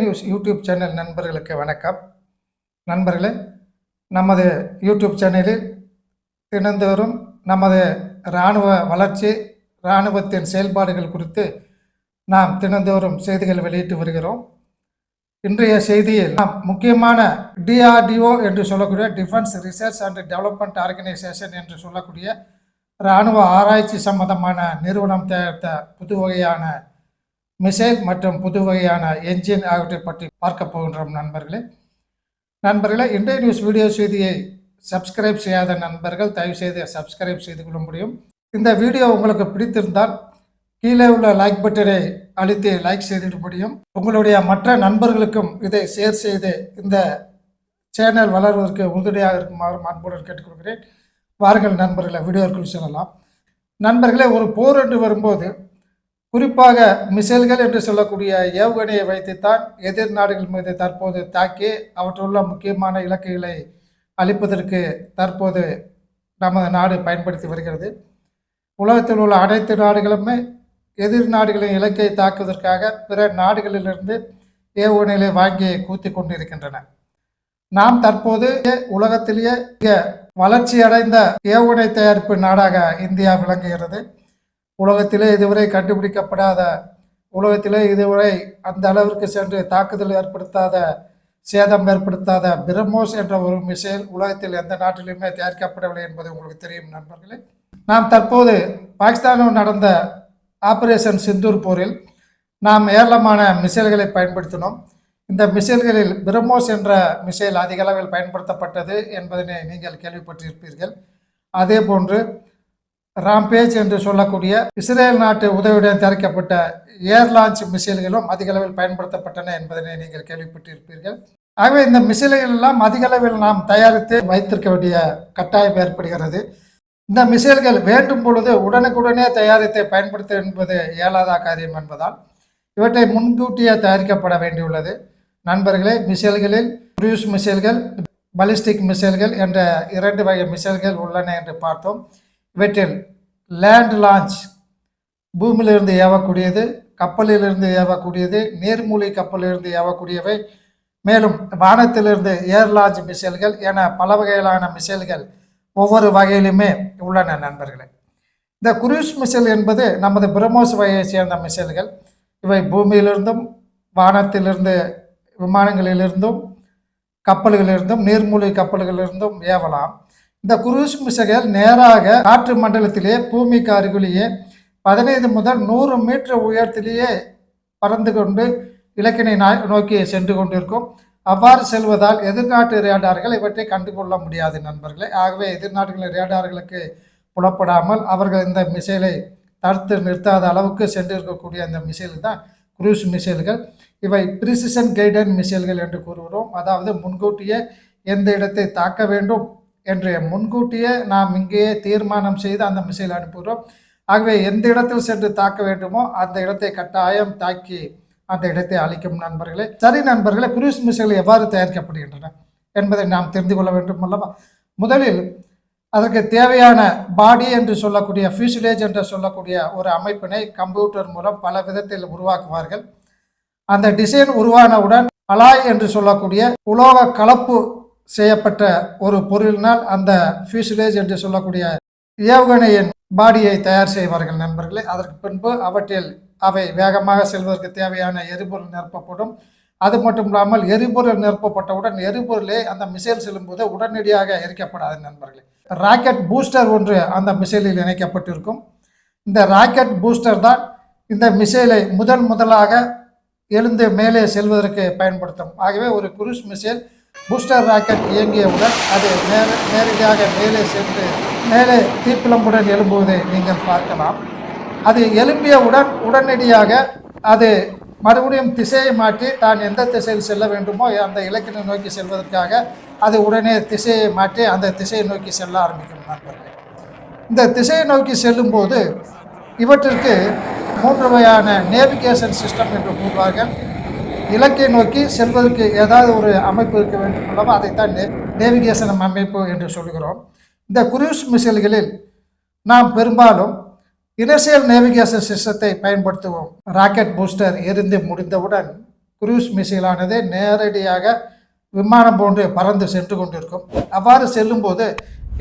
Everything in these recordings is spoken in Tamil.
நியூஸ் யூடியூப் சேனல் நண்பர்களுக்கு வணக்கம். நண்பர்களே நமது யூடியூப் சேனலில் தினந்தோறும் நமது இராணுவ வளர்ச்சி இராணுவத்தின் செயல்பாடுகள் குறித்து நாம் தினந்தோறும் செய்திகள் வெளியிட்டு வருகிறோம். இன்றைய செய்தியில் நாம் முக்கியமான டிஆர்டிஓ என்று சொல்லக்கூடிய defence research and development organisation என்று சொல்லக்கூடிய இராணுவ ஆராய்ச்சி சம்பந்தமான நிறுவனம் தயாரித்த புது வகையான மிசைல் மற்றும் புது வகையான என்ஜின் ஆகியவற்றை பற்றி பார்க்க போகின்றோம் நண்பர்களே. நண்பர்களே இன்றைய நியூஸ் வீடியோ செய்தியை சப்ஸ்கிரைப் செய்யாத நண்பர்கள் தயவு செய்து சப்ஸ்கிரைப் செய்து கொள்ள முடியும். இந்த வீடியோ உங்களுக்கு பிடித்திருந்தால் கீழே உள்ள லைக் பட்டனை அழுத்தி லைக் செய்திட முடியும். உங்களுடைய மற்ற நண்பர்களுக்கும் இதை ஷேர் செய்து இந்த சேனல் வளர்வதற்கு உறுதுணையாக இருக்குமாறு அன்புடன் கேட்டுக்கொள்கிறேன். வாருங்கள் நண்பர்களை வீடியோக்குள் செல்லலாம். நண்பர்களே ஒரு போர் என்று வரும்போது குறிப்பாக மிசைல்கள் என்று சொல்லக்கூடிய ஏவுகணையை வைத்துத்தான் எதிர் நாடுகள் மீது தற்போது தாக்கி அவற்றுள்ள முக்கியமான இலக்குகளை அளிப்பதற்கு தற்போது நமது நாடு பயன்படுத்தி வருகிறது. உலகத்தில் உள்ள அனைத்து நாடுகளுமே எதிர் நாடுகளின் இலக்கை தாக்குவதற்காக பிற நாடுகளிலிருந்து ஏவுகணைகளை வாங்கி கூத்தி கொண்டிருக்கின்றன. நாம் தற்போது உலகத்திலேயே வளர்ச்சியடைந்த வளர்ச்சி அடைந்த ஏவுகணை தயாரிப்பு நாடாக இந்தியா விளங்குகிறது. உலகத்திலே இதுவரை கண்டுபிடிக்கப்படாத உலகத்திலே இதுவரை அந்த அளவிற்கு சென்று தாக்குதல் ஏற்படுத்தாத சேதம் ஏற்படுத்தாத பிரம்மோஸ் என்ற ஒரு மிசைல் உலகத்தில் எந்த நாட்டிலுமே தயாரிக்கப்படவில்லை என்பது உங்களுக்கு தெரியும் நண்பர்களே. நாம் தற்போது பாகிஸ்தானில் நடந்த ஆபரேஷன் சிந்தூர் போரில் நாம் ஏராளமான மிசைல்களை பயன்படுத்தினோம். இந்த மிசைல்களில் பிரம்மோஸ் என்ற மிசைல் அதிக அளவில் பயன்படுத்தப்பட்டது என்பதனை நீங்கள் கேள்விப்பட்டிருப்பீர்கள். அதே போன்று ராம்பேஜ் என்று சொல்லக்கூடிய இஸ்ரேல் நாட்டு உதவியுடன் தயாரிக்கப்பட்ட ஏர் லான்ச் மிசைல்களும் அதிக அளவில் பயன்படுத்தப்பட்டன என்பதனை நீங்கள் கேள்விப்பட்டிருப்பீர்கள். ஆகவே இந்த மிசைல்கள் எல்லாம் அதிக அளவில் நாம் தயாரித்து வைத்திருக்க வேண்டிய கட்டாயம் ஏற்படுகிறது. இந்த மிசைல்கள் வேண்டும் பொழுது உடனுக்குடனே தயாரித்து பயன்படுத்த என்பது இயலாத காரியம் என்பதால் இவற்றை முன்கூட்டியே தயாரிக்கப்பட வேண்டியுள்ளது. நண்பர்களே மிசைல்களில் குரூஸ் மிசைல்கள் பலிஸ்டிக் மிசைல்கள் என்ற இரண்டு வகை மிசைல்கள் உள்ளன என்று பார்த்தோம். இவற்றில் லேண்ட் லான்ச். பூமியிலிருந்து ஏவக்கூடியது கப்பலிலிருந்து ஏவக்கூடியது நீர்மூழ்கி கப்பலிலிருந்து ஏவக்கூடியவை. மேலும் வானத்திலிருந்து ஏர் லான்ச் மிசைல்கள் என பல வகையிலான மிசைல்கள் ஒவ்வொரு வகையிலுமே உள்ளன நண்பர்களே. இந்த குரூஸ் மிசைல் என்பது நமது பிரம்மோஸ் வகையை சேர்ந்த மிசைல்கள். இவை பூமியிலிருந்தும் வானத்திலிருந்து விமானங்களிலிருந்தும் கப்பல்களிலிருந்தும் நீர்மூழ்கி கப்பல்களிலிருந்தும் ஏவலாம். இந்த குரூஸ் மிசைகள் நேராக காற்று மண்டலத்திலே பூமிக்கு அருகிலேயே பதினைந்து முதல் நூறு மீட்டர் உயரத்திலேயே பறந்து கொண்டு இலக்கினை நோக்கி சென்று கொண்டிருக்கும். அவ்வாறு செல்வதால் எதிர்நாட்டு ரேடார்கள் இவற்றை கண்டுகொள்ள முடியாது நண்பர்களே. ஆகவே எதிர்நாட்டுகளின் ரேடார்களுக்கு புலப்படாமல் அவர்கள் இந்த மிசைலை தடுத்து நிறுத்தாத அளவுக்கு சென்றிருக்கக்கூடிய அந்த மிசைல் தான் குரூஸ் மிசைல்கள். இவை பிரிசிஷன் கைடன் மிசைல்கள் என்று கூறுகிறோம். அதாவது முன்கூட்டியே எந்த இடத்தை தாக்க வேண்டும் என்று முன்கூட்டியே நாம் இங்கேயே தீர்மானம் செய்து அந்த மிசைல் அனுப்புகிறோம். ஆகவே எந்த இடத்தில் சென்று தாக்க வேண்டுமோ அந்த இடத்தை கட்டாயம் தாக்கி அந்த இடத்தை அளிக்கும் நண்பர்களே. சரி நண்பர்களே குரூஸ் மிசைல் எவ்வாறு தயாரிக்கப்படுகின்றன என்பதை நாம் தெரிந்து கொள்ள வேண்டும் அல்லவா? முதலில் அதற்கு தேவையான பாடி என்று சொல்லக்கூடிய ஃபியூசிலேஜ் என்று சொல்லக்கூடிய ஒரு அமைப்பினை கம்ப்யூட்டர் மூலம் பல விதத்தில் உருவாக்குவார்கள். அந்த டிசைன் உருவானவுடன் அலாய் என்று சொல்லக்கூடிய உலோக கலப்பு செய்யப்பட்ட ஒரு பொருளினால் அந்த ஃபியூசிலேஜ் என்று சொல்லக்கூடிய ஏவுகணையின் பாடியை தயார் செய்வார்கள் நண்பர்களே. அதற்கு பின்பு அவற்றில் அவை வேகமாக செல்வதற்கு தேவையான எரிபொருள் நிரப்பப்படும். அது மட்டும் இல்லாமல் எரிபொருள் நிரப்பப்பட்டவுடன் எரிபொருளே அந்த மிசைல் செல்லும்போது உடனடியாக எரிக்கப்படாது நண்பர்களே. ராக்கெட் பூஸ்டர் ஒன்று அந்த மிசைலில் இணைக்கப்பட்டிருக்கும். இந்த ராக்கெட் பூஸ்டர் தான் இந்த மிசைலை முதன் முதலாக எழுந்து மேலே செல்வதற்கு பயன்படுத்தும். ஆகவே ஒரு குருஸ் மிசைல் பூஸ்டர் ராக்கெட் இயங்கியவுடன் அது நேர நேரடியாக மேலே சென்று மேலே தீப்பிளம்புடன் எழும்புவதை நீங்கள் பார்க்கலாம். அது எழும்பியவுடன் உடனடியாக அது மறுபடியும் திசையை மாற்றி தான் எந்த திசையில் செல்ல வேண்டுமோ அந்த இலக்கினை நோக்கி செல்வதற்காக அது உடனே திசையை மாற்றி அந்த திசையை நோக்கி செல்ல ஆரம்பிக்கும் நண்பர்கள். இந்த திசையை நோக்கி செல்லும்போது இவற்றிற்கு மூன்று வகையான நேவிகேஷன் சிஸ்டம் என்று கூறுவார்கள். இலக்கை நோக்கி செல்வதற்கு ஏதாவது ஒரு அமைப்பு இருக்க வேண்டும் அல்லவா அதைத்தான் நே நேவிகேஷன் அமைப்பு என்று சொல்கிறோம் இந்த குரூஸ் மிசைல்களில் நாம் பெரும்பாலும் இனர்சியல் நேவிகேஷன் சிஸ்டத்தை பயன்படுத்துவோம். ராக்கெட் பூஸ்டர் எரிந்து முடிந்தவுடன் குரூஸ் மிசைலானது நேரடியாக விமானம் போன்று பறந்து சென்று கொண்டிருக்கும். அவ்வாறு செல்லும்போது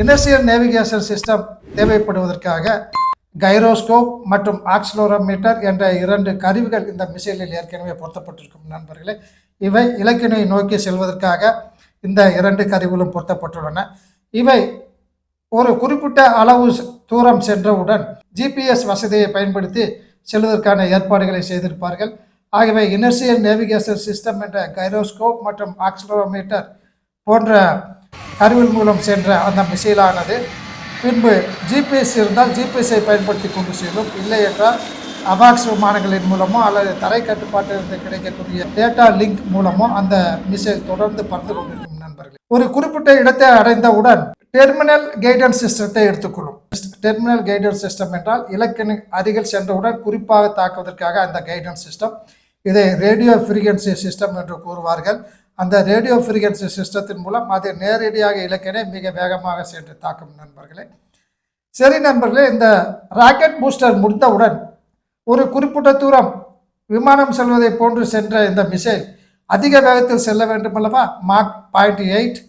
இண்டஸ்ட்ரியல் நேவிகேஷன் சிஸ்டம் தேவைப்படுவதற்காக கைரோஸ்கோப் மற்றும் ஆக்ஸ்லோரோமீட்டர் என்ற இரண்டு கருவிகள் இந்த மிசைலில் ஏற்கனவே பொருத்தப்பட்டிருக்கும் நண்பர்களே. இவை இலக்கினை நோக்கி செல்வதற்காக இந்த இரண்டு கருவிகளும் பொருத்தப்பட்டுள்ளன. இவை ஒரு குறிப்பிட்ட அளவு தூரம் சென்றவுடன் ஜிபிஎஸ் வசதியை பயன்படுத்தி செல்வதற்கான ஏற்பாடுகளை செய்திருப்பார்கள். ஆகவே இனர்சியல் நேவிகேஷன் சிஸ்டம் என்ற கைரோஸ்கோப் மற்றும் ஆக்ஸ்லோமீட்டர் போன்ற கருவிகள் மூலம் சென்ற அந்த மிசைலானது பின்பு ஜிபிஎஸ் இருந்தால் ஜிபிஎஸ்ஐ பயன்படுத்தி கொண்டு செல்லும். இல்லை என்றால் அவாக்ஸ் விமானங்களின் மூலமோ அல்லது தரை கட்டுப்பாட்டிலிருந்து கிடைக்கக்கூடிய டேட்டா லிங்க் மூலமோ அந்த மிசைல் தொடர்ந்து பறந்து கொண்டிருக்கும் நண்பர்களே. ஒரு குறிப்பிட்ட இடத்தை அடைந்தவுடன் டெர்மினல் கைடன்ஸ் சிஸ்டத்தை எடுத்துக்கொள்ளும். டெர்மினல் கைடன்ஸ் சிஸ்டம் என்றால் இலக்கின் அருகில் சென்றவுடன் குறிப்பாக தாக்குவதற்காக அந்த கைடன்ஸ் சிஸ்டம் இதை ரேடியோ ஃப்ரீக்வன்சி சிஸ்டம் என்று கூறுவார்கள். அந்த ரேடியோ ஃப்ரீக்வன்சி சிஸ்டத்தின் மூலம் அது நேரடியாக இலக்கினை மிக வேகமாக சென்று தாக்கும் நண்பர்களே. சரி நண்பர்களே இந்த ராக்கெட் பூஸ்டர் முடிந்தவுடன் ஒரு குறிப்பிட்ட தூரம் விமானம் செல்வதை போன்று சென்ற இந்த மிசைல் அதிக வேகத்தில் செல்ல வேண்டுமல்லவா மாக் பாயிண்ட் எயிட்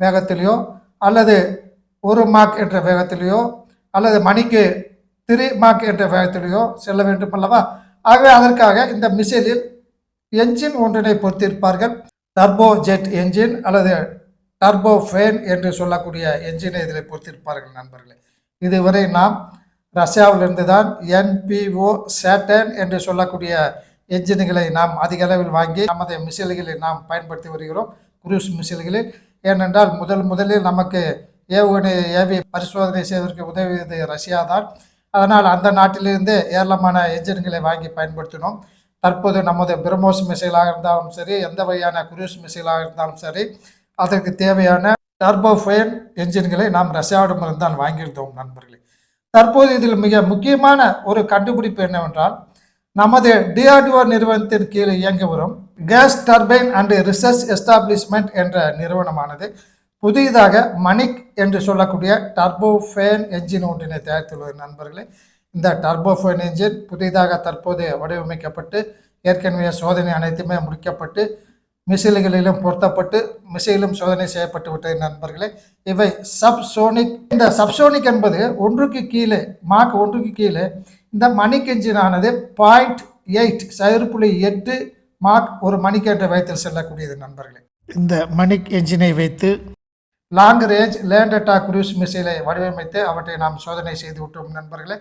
வேகத்திலேயோ அல்லது ஒரு மாக் என்ற வேகத்திலேயோ அல்லது மணிக்கு த்ரீ மார்க் என்ற வேகத்திலேயோ செல்ல வேண்டுமல்லவா ஆகவே அதற்காக இந்த மிசைலில் என்ஜின் ஒன்றினை பொறுத்திருப்பார்கள் டர்போ ஜெட் என்ஜின் அல்லது டர்போ ஃபேன் என்று சொல்லக்கூடிய என்ஜினை இதில் பொறுத்திருப்பார்கள் நண்பர்களே. இதுவரை நாம் ரஷ்யாவிலிருந்து தான் என்பிஓ சேட்டன் என்று சொல்லக்கூடிய என்ஜின்களை நாம் அதிக அளவில் வாங்கி நமது மிசைல்களை நாம் பயன்படுத்தி வருகிறோம் குரூஸ் மிசைல்களில். ஏனென்றால் முதல் முதலில் நமக்கு ஏவுகணை ஏவி பரிசோதனை செய்வதற்கு உதவியது ரஷ்யா தான் அதனால் அந்த நாட்டிலிருந்து ஏராளமான என்ஜின்களை வாங்கி பயன்படுத்தினோம். தற்போது நமது பிரம்மோஸ் மிசைலாக இருந்தாலும் சரி எந்த வகையான குரூஸ் மிசைலாக இருந்தாலும் சரி அதற்கு தேவையான டர்போஃபைன் என்ஜின்களை நாம் ரஷ்யாவிடமிருந்து தான் வாங்கியிருந்தோம் நண்பர்களே. தற்போது இதில் மிக முக்கியமான ஒரு கண்டுபிடிப்பு என்னவென்றால் நமது டிஆர்டிஓ நிறுவனத்தின் கீழ் இயங்கி வரும் gas turbine and research establishment என்ற நிறுவனமானது புதிதாக மணிக் என்று சொல்லக்கூடிய டர்போஃபேன் என்ஜின் ஒன்றினை தயாரித்துள்ளது நண்பர்களே. இந்த டர்போஃபோன் என்ஜின் புதிதாக தற்போது வடிவமைக்கப்பட்டு ஏற்கனவே சோதனை அனைத்துமே முடிக்கப்பட்டு மிசைல்களிலும் பொருத்தப்பட்டு மிசைலும் சோதனை செய்யப்பட்டு விட்டது நண்பர்களே. இவை சப்சோனிக் இந்த சப்சோனிக் என்பது ஒன்றுக்கு கீழே மார்க் ஒன்றுக்கு கீழே இந்த மணிக் என்ஜினானது பாயிண்ட் எயிட் சைறு புள்ளி எட்டு மார்க் ஒரு மணிக்கு என்ற செல்லக்கூடியது நண்பர்களே. இந்த மணிக் என்ஜினை வைத்து long range land attack cruise மிசைலை வடிவமைத்து அவற்றை நாம் சோதனை செய்து விட்டோம் நண்பர்களே.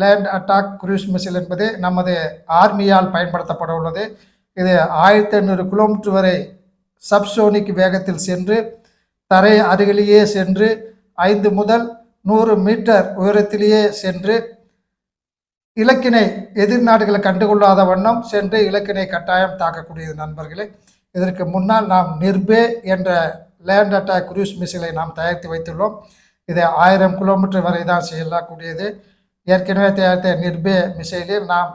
லேண்ட் அட்டாக் குரூஸ் மிசைல் என்பது நமது ஆர்மியால் பயன்படுத்தப்பட உள்ளது. இது ஆயிரத்தி ஐநூறு கிலோமீட்டர் வரை சப்சோனிக் வேகத்தில் சென்று தரை அருகிலேயே சென்று ஐந்து முதல் நூறு மீட்டர் உயரத்திலேயே சென்று இலக்கினை எதிர் நாடுகளை கண்டுகொள்ளாத வண்ணம் சென்று இலக்கினை கட்டாயம் தாக்கக்கூடியது நண்பர்களே. இதற்கு முன்னால் நாம் நிர்பே என்ற லேண்ட் அட்டாக் குரூஸ் மிசைலை நாம் தயாரித்து வைத்துள்ளோம். இது ஆயிரம் கிலோமீட்டர் வரை தான் செல்லக்கூடியது ஏற்கனவே தயாரித்த நிர்பே மிசைலில் நாம்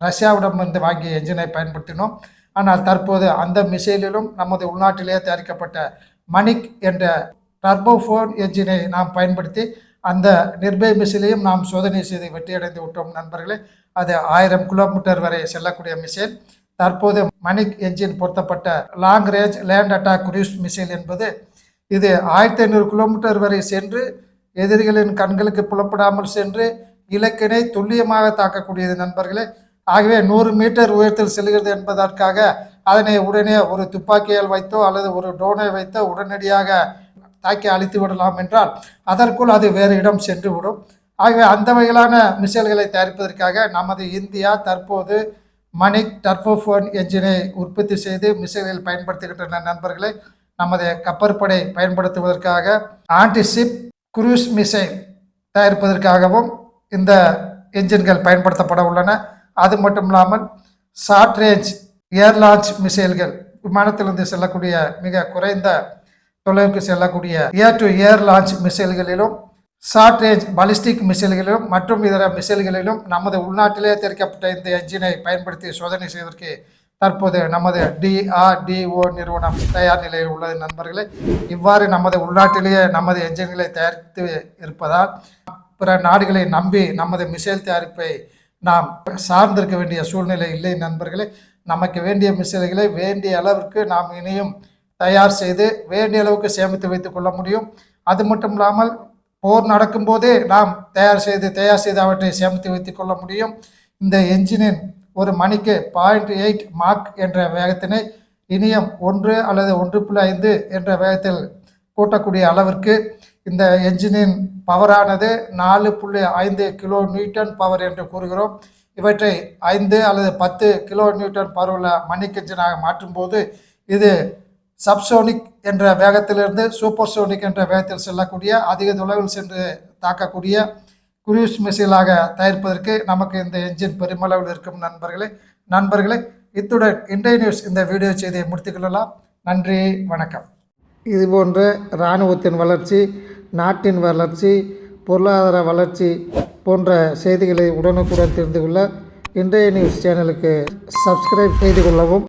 ரஷ்யாவிடமிருந்து வாங்கிய என்ஜினை பயன்படுத்தினோம். ஆனால் தற்போது அந்த மிசைலிலும் நமது உள்நாட்டிலேயே தயாரிக்கப்பட்ட மணிக் என்ற டர்போஃபோன் என்ஜினை நாம் பயன்படுத்தி அந்த நிர்பய மிசைலையும் நாம் சோதனை செய்து வெற்றியடைந்து விட்டோம் நண்பர்களே. அது ஆயிரம் கிலோமீட்டர் வரை செல்லக்கூடிய மிசைல். தற்போது மணிக் என்ஜின் பொருத்தப்பட்ட long range land attack cruise missile என்பது இது ஆயிரத்தி ஐநூறு கிலோமீட்டர் வரை சென்று எதிரிகளின் கண்களுக்கு புலப்படாமல் சென்று இலக்கினை துல்லியமாக தாக்கக்கூடியது நண்பர்களே. ஆகவே நூறு மீட்டர் உயரத்தில் செல்கிறது என்பதற்காக அதனை உடனே ஒரு துப்பாக்கியால் வைத்தோ அல்லது ஒரு ட்ரோனை வைத்தோ உடனடியாக தாக்கி அழித்து விடலாம் என்றால் அதற்குள் அது வேறு இடம் சென்று விடும். ஆகவே அந்த வகையிலான மிசைல்களை தயாரிப்பதற்காக நமது இந்தியா தற்போது மணிக் டர்போஃபோன் என்ஜினை உற்பத்தி செய்து மிசைல்களில் பயன்படுத்துகின்ற நண்பர்களை நமது கப்பற்படை பயன்படுத்துவதற்காக ஆன்டிசிப் குரூஸ் மிசைல் தயாரிப்பதற்காகவும் இந்த என்ஜின்கள் பயன்படுத்தப்பட உள்ளன. அது மட்டும் இல்லாமல் ஷார்ட் ரேஞ்ச் ஏர் லான்ச் மிசைல்கள் விமானத்திலிருந்து செல்லக்கூடிய மிக குறைந்த தொலைவுக்கு செல்லக்கூடிய ஏர் டு ஏர் லான்ச் மிசைல்களிலும் ஷார்ட் ரேஞ்ச் பாலிஸ்டிக் மிசைல்களிலும் மற்றும் இதர மிசைல்களிலும் நமது உள்நாட்டிலே தெரிவிக்கப்பட்ட இந்த என்ஜினை பயன்படுத்தி சோதனை செய்வதற்கு தற்போது நமது டிஆர்டிஓ நிறுவனம் தயார் நிலையில் உள்ளது. நண்பர்களே இவ்வாறு நமது உள்நாட்டிலேயே நமது என்ஜின்களை தயாரித்து இருப்பதால் பிற நாடுகளை நம்பி நமது மிசைல் தயாரிப்பை நாம் சார்ந்திருக்க வேண்டிய சூழ்நிலை இல்லை. நண்பர்களே நமக்கு வேண்டிய மிசைல்களை வேண்டிய அளவிற்கு நாம் இனியும் தயார் செய்து வேண்டிய அளவுக்கு சேமித்து வைத்துக் கொள்ள முடியும். அது மட்டும் இல்லாமல் போர் நடக்கும்போதே நாம் தயார் செய்து தயார் செய்து அவற்றை சேமித்து வைத்துக் கொள்ள முடியும். இந்த என்ஜினின் ஒரு மணிக்கு பாயிண்ட் எயிட் மார்க் என்ற வேகத்தினை இனியம் ஒன்று அல்லது ஒன்று புள்ளி ஐந்து என்ற வேகத்தில் கூட்டக்கூடிய அளவிற்கு இந்த என்ஜினின் பவரானது நாலு புள்ளி ஐந்து கிலோ நியூட்டன் பவர் என்று கூறுகிறோம். இவற்றை ஐந்து அல்லது பத்து கிலோ நியூட்டன் பவர் உள்ள மணிக் மாற்றும்போது இது சப்சோனிக் என்ற வேகத்திலிருந்து சூப்பர் சோனிக் என்ற வேகத்தில் செல்லக்கூடிய அதிக தொலைவில் சென்று தாக்கக்கூடிய குரூஸ் மிசைலாக தயாரிப்பதற்கு நமக்கு இந்த என்ஜின் பெருமளவில் இருக்கும் நண்பர்களே. நண்பர்களே இத்துடன் இன்றைய நியூஸ் இந்த வீடியோ செய்தியை முடித்துக்கொள்ளலாம் நன்றி வணக்கம். இதுபோன்ற இராணுவத்தின் வளர்ச்சி நாட்டின் வளர்ச்சி பொருளாதார வளர்ச்சி போன்ற செய்திகளை உடனுக்குடன் தெரிந்து கொள்ள இன்றைய நியூஸ் சேனலுக்கு சப்ஸ்கிரைப் செய்து கொள்ளவும்.